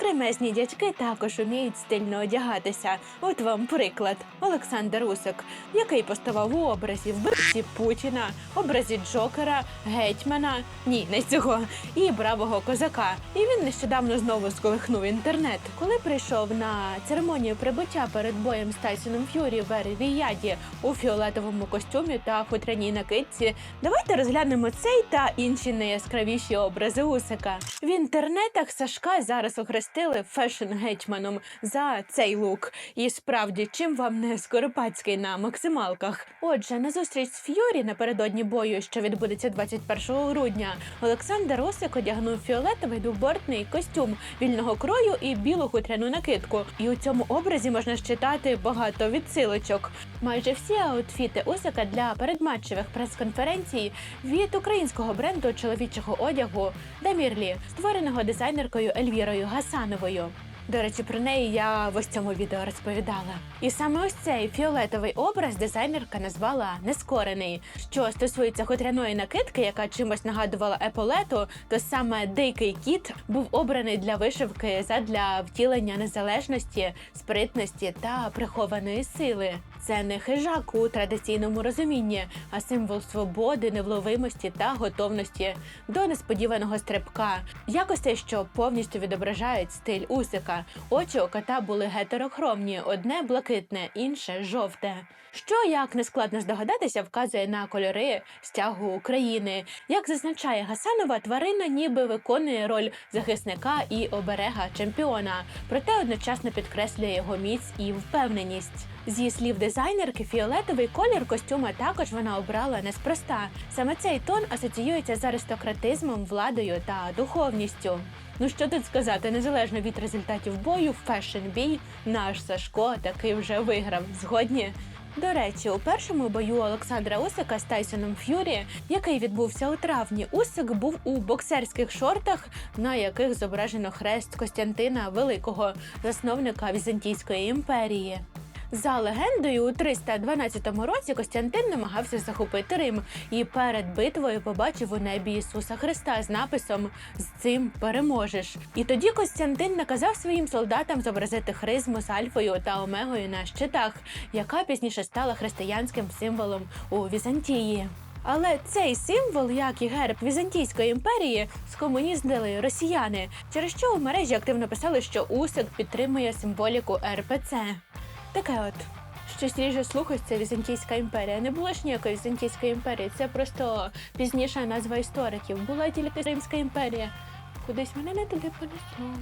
Кремезні дядьки також уміють стильно одягатися. От вам приклад: Олександр Усик, який поставав у образі вбивці Путіна, образі Джокера, гетьмана, ні, не цього, і бравого козака. І він нещодавно знову сколихнув інтернет, коли прийшов на церемонію прибуття перед боєм з Тайсоном Ф'юрі в Ер-Ріяді у фіолетовому костюмі та хутряній накидці. Давайте розглянемо цей та інші найяскравіші образи Усика. В інтернетах Сашка зараз охрестили фешн-гетьманом за цей лук. І справді, чим вам не скоропадський на максималках? Отже, на зустріч з Ф'юрі напередодні бою, що відбудеться 21 грудня, Олександр Усик одягнув фіолетовий двобортний костюм вільного крою і білу хутряну накидку. І у цьому образі можна щитати багато відсилочок. Майже всі аутфіти Усика для передматчевих прес-конференцій від українського бренду чоловічого одягу Дамірлі, створеного дизайнеркою Ельвірою Гасановою. До речі, про неї я в ось цьому відео розповідала. І саме ось цей фіолетовий образ дизайнерка назвала нескорений. Що стосується хутряної накидки, яка чимось нагадувала еполету, то саме дикий кіт був обраний для вишивки задля втілення незалежності, спритності та прихованої сили. Це не хижак у традиційному розумінні, а символ свободи, невловимості та готовності до несподіваного стрибка. Якостей, що повністю відображають стиль усика. Очі у кота були гетерохромні, одне блакитне, інше жовте. Що, як не складно здогадатися, вказує на кольори стягу України. Як зазначає Гасанова, тварина ніби виконує роль захисника і оберега чемпіона, проте одночасно підкреслює його міць і впевненість. Зі слів дизайнерки, фіолетовий колір костюма також вона обрала неспроста. Саме цей тон асоціюється з аристократизмом, владою та духовністю. Ну що тут сказати, незалежно від результатів бою, фешн-бій наш Сашко таки вже виграв. Згодні. До речі, у першому бою Олександра Усика з Тайсоном Ф'юрі, який відбувся у травні, Усик був у боксерських шортах, на яких зображено хрест Костянтина Великого, засновника Візантійської імперії. За легендою, у 312 році Костянтин намагався захопити Рим і перед битвою побачив у небі Ісуса Христа з написом З цим переможеш. І тоді Костянтин наказав своїм солдатам зобразити хризму з альфою та омегою на щитах, яка пізніше стала християнським символом у Візантії. Але цей символ, як і герб Візантійської імперії, скомуніздили росіяни, через що у мережі активно писали, що Усик підтримує символіку РПЦ. Таке от. Щось ріже слухають, це Візантійська імперія. Не було ж ніякої Візантійської імперії. Це просто пізніша назва істориків. Була тільки Римська імперія. Кудись мене не туди понесло.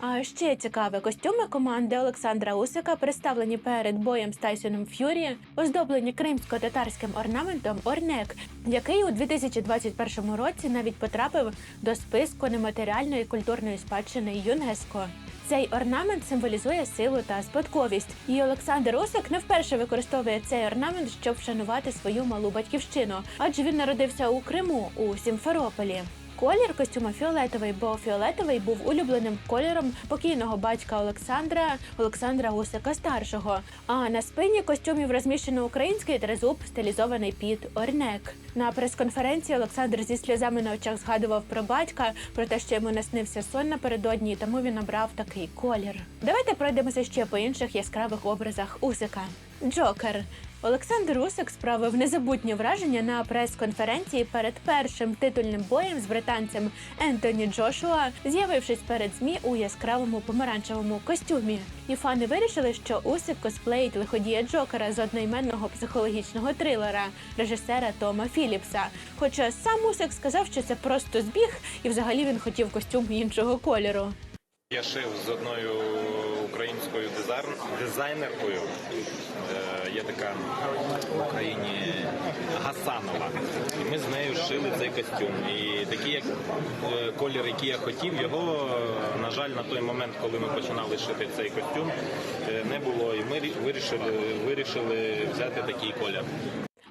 А ще цікаве, костюми команди Олександра Усика, представлені перед боєм з Тайсоном Ф'юрі, оздоблені кримсько-татарським орнаментом Орнек, який у 2021 році навіть потрапив до списку нематеріальної культурної спадщини ЮНЕСКО. Цей орнамент символізує силу та спадковість. І Олександр Усик не вперше використовує цей орнамент, щоб вшанувати свою малу батьківщину, адже він народився у Криму у Сімферополі. Колір костюма фіолетовий, бо фіолетовий був улюбленим кольором покійного батька Олександра Олександра Усика старшого. А на спині костюмів розміщено український тризуб, стилізований під орнек. На прес-конференції Олександр зі сльозами на очах згадував про батька, про те, що йому наснився сон напередодні, тому він обрав такий колір. Давайте пройдемося ще по інших яскравих образах Усика. Джокер. Олександр Усик справив незабутнє враження на прес-конференції перед першим титульним боєм з британцем Ентоні Джошуа, з'явившись перед змі у яскравому помаранчевому костюмі. І фани вирішили, що Усик косплеїть лиходія Джокера з одноіменного психологічного трилера режисера Тома Філіпса. Хоча сам Усик сказав, що це просто збіг, і взагалі він хотів костюм іншого кольору. Я шив з одною українською дизайн- дизайнеркою. Е, Є така в Україні Гасанова. І ми з нею шили цей костюм. І такий як е, колір, який я хотів, його, на жаль, на той момент, коли ми починали шити цей костюм, е, не було. І ми вирішили, вирішили взяти такий колір.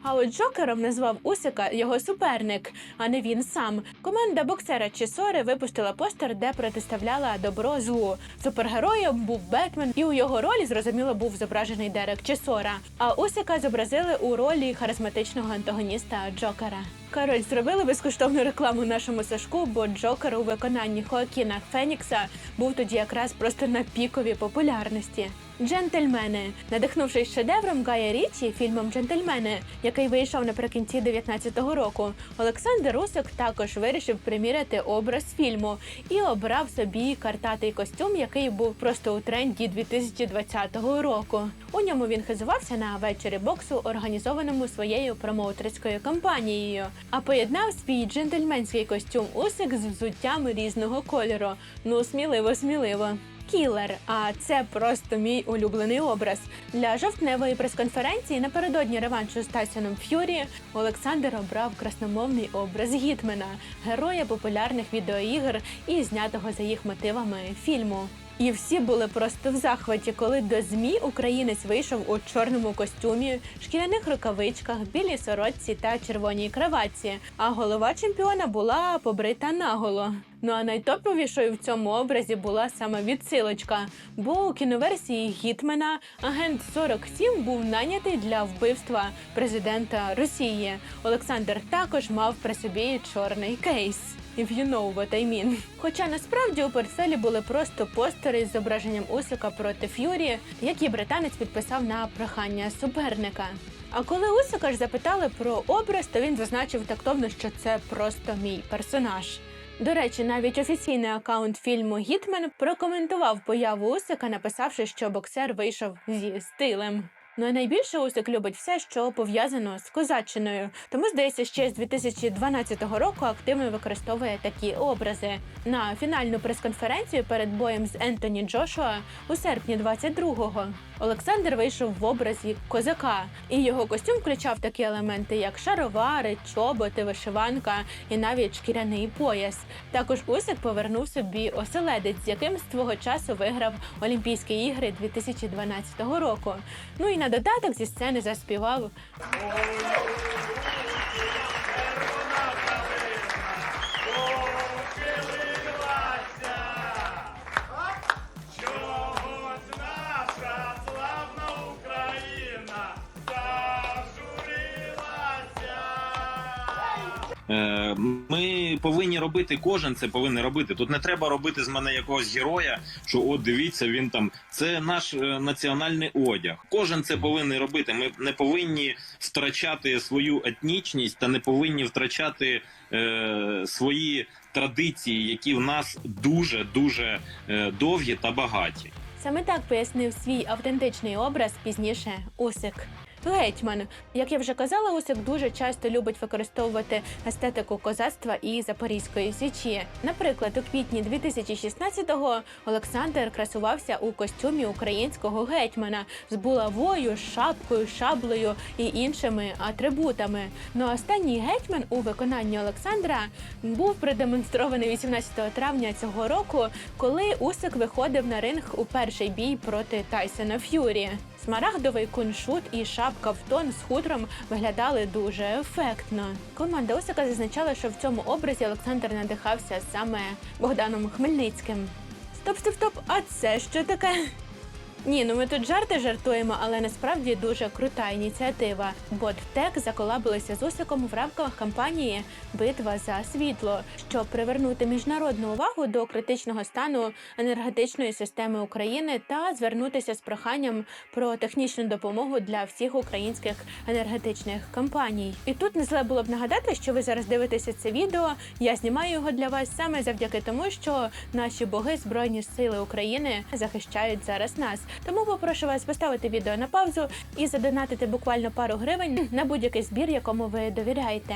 А от Джокером назвав Усика його суперник, а не він сам. Команда боксера Чесори випустила постер, де протиставляла добро злу. Супергероєм був Бетмен, і у його ролі зрозуміло був зображений Дерек Чесора. А Усика зобразили у ролі харизматичного антагоніста Джокера. Коротше, зробили безкоштовну рекламу нашому Сашку, бо Джокер у виконанні Хоакіна Фенікса був тоді якраз просто на піковій популярності. Джентльмени, надихнувшись шедевром Гая Річі, фільмом Джентльмени, який вийшов наприкінці 19-го року, Олександр Русик також вирішив приміряти образ фільму і обрав собі картатий костюм, який був просто у тренді 2020 року. У ньому він хизувався на вечорі боксу, організованому своєю промоутерською компанією, а поєднав свій джентльменський костюм Усик з взуттям різного кольору. Ну сміливо, сміливо. Кілер, а це просто мій улюблений образ. Для жовтневої прес-конференції напередодні реваншу з Тайсоном Ф'юрі Олександр обрав красномовний образ Гітмена, героя популярних відеоігр і знятого за їх мотивами фільму. І всі були просто в захваті, коли до змі українець вийшов у чорному костюмі, шкіряних рукавичках, білій сорочці та червоній краватці. А голова чемпіона була побрита наголо. Ну а найтоповішою в цьому образі була саме відсилочка, бо у кіноверсії Гітмена агент 47 був нанятий для вбивства президента Росії. Олександр також мав при собі чорний кейс. If you know what I mean. Хоча насправді у портфелі були просто постери з зображенням Усика проти Ф'юрі, які британець підписав на прохання суперника. А коли Усика ж запитали про образ, то він зазначив тактовно, що це просто мій персонаж. До речі, навіть офіційний акаунт фільму Гітмен прокоментував появу Усика, написавши, що боксер вийшов зі стилем. Ну а найбільше Усик любить все, що пов'язано з козаччиною. Тому здається, ще з 2012 року активно використовує такі образи. На фінальну прес-конференцію перед боєм з Ентоні Джошуа у серпні 22-го Олександр вийшов в образі козака, і його костюм включав такі елементи, як шаровари, чоботи, вишиванка і навіть шкіряний пояс. Також Усик повернув собі оселедець, яким з твого часу виграв Олімпійські ігри 2012 року. Ну і на додаток зі сцени заспівав Ми повинні робити, кожен це повинен робити. Тут не треба робити з мене якогось героя, що от дивіться, він там. Це наш е, національний одяг. Кожен це повинен робити. Ми не повинні втрачати свою етнічність та не повинні втрачати е, свої традиції, які в нас дуже дуже е, довгі та багаті. Саме так пояснив свій автентичний образ пізніше Усик. Гетьман, як я вже казала, Усик дуже часто любить використовувати естетику козацтва і Запорізької січі. Наприклад, у квітні 2016-го Олександр красувався у костюмі українського гетьмана з булавою, шапкою, шаблею і іншими атрибутами. Ну останній гетьман у виконанні Олександра був продемонстрований 18 травня цього року, коли Усик виходив на ринг у перший бій проти Тайсона Ф'юрі. Смарагдовий куншут і шапка в тон з хутром виглядали дуже ефектно. Команда Усика зазначала, що в цьому образі Олександр надихався саме Богданом Хмельницьким. Стоп, стоп, стоп! А це що таке? Ні, ну ми тут жарти жартуємо, але насправді дуже крута ініціатива. Ботвтек заколабилися з Усиком в рамках кампанії Битва за світло, щоб привернути міжнародну увагу до критичного стану енергетичної системи України та звернутися з проханням про технічну допомогу для всіх українських енергетичних компаній. І тут не зле було б нагадати, що ви зараз дивитеся це відео. Я знімаю його для вас саме завдяки тому, що наші боги Збройні Сили України захищають зараз нас. Тому попрошу вас поставити відео на паузу і задонатити буквально пару гривень на будь-який збір, якому ви довіряєте.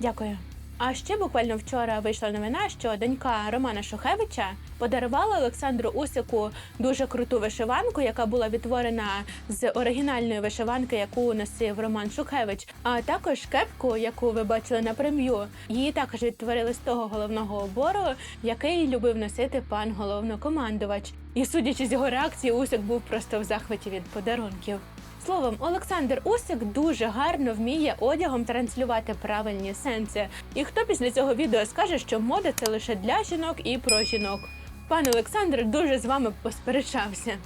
Дякую. А ще буквально вчора вийшла новина, що донька Романа Шухевича подарувала Олександру Усику дуже круту вишиванку, яка була відтворена з оригінальної вишиванки, яку носив Роман Шухевич. А також кепку, яку ви бачили на прем'ю. Її також відтворили з того головного обору, який любив носити пан головнокомандувач. І судячи з його реакції, Усик був просто в захваті від подарунків. Словом, Олександр Усик дуже гарно вміє одягом транслювати правильні сенси. І хто після цього відео скаже, що мода це лише для жінок і про жінок? Пан Олександр дуже з вами посперечався.